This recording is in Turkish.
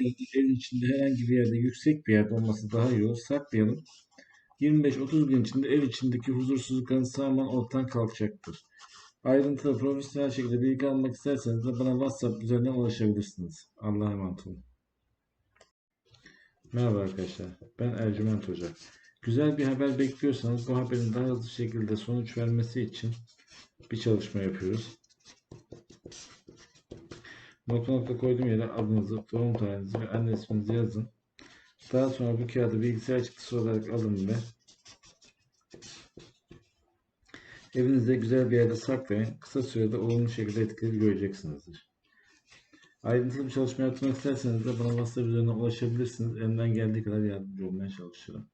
Evin içinde herhangi bir yerde yüksek bir yerde olması daha iyi olur. Saklayalım. 25-30 gün içinde ev içindeki huzursuzlukların tamamen ortadan kalkacaktır. Ayrıntılı profesyonel şekilde bilgi almak isterseniz de bana WhatsApp üzerinden ulaşabilirsiniz. Allah'a emanet olun. Merhaba arkadaşlar. Ben Ercüment Hoca. Güzel bir haber bekliyorsanız bu haberin daha hızlı şekilde sonuç vermesi için bir çalışma yapıyoruz. Nokta nokta koyduğum yere adınızı, doğum tarihinizi ve anne isminizi yazın. Daha sonra bu kağıdı bilgisayar çıktısı olarak alın ve evinizde güzel bir yerde saklayın. Kısa sürede olumlu şekilde etkileri göreceksinizdir. Ayrıntılı bir çalışma yapmak isterseniz de bana WhatsApp üzerinden ulaşabilirsiniz. Elimden geldiği kadar yardımcı olmaya çalışırım.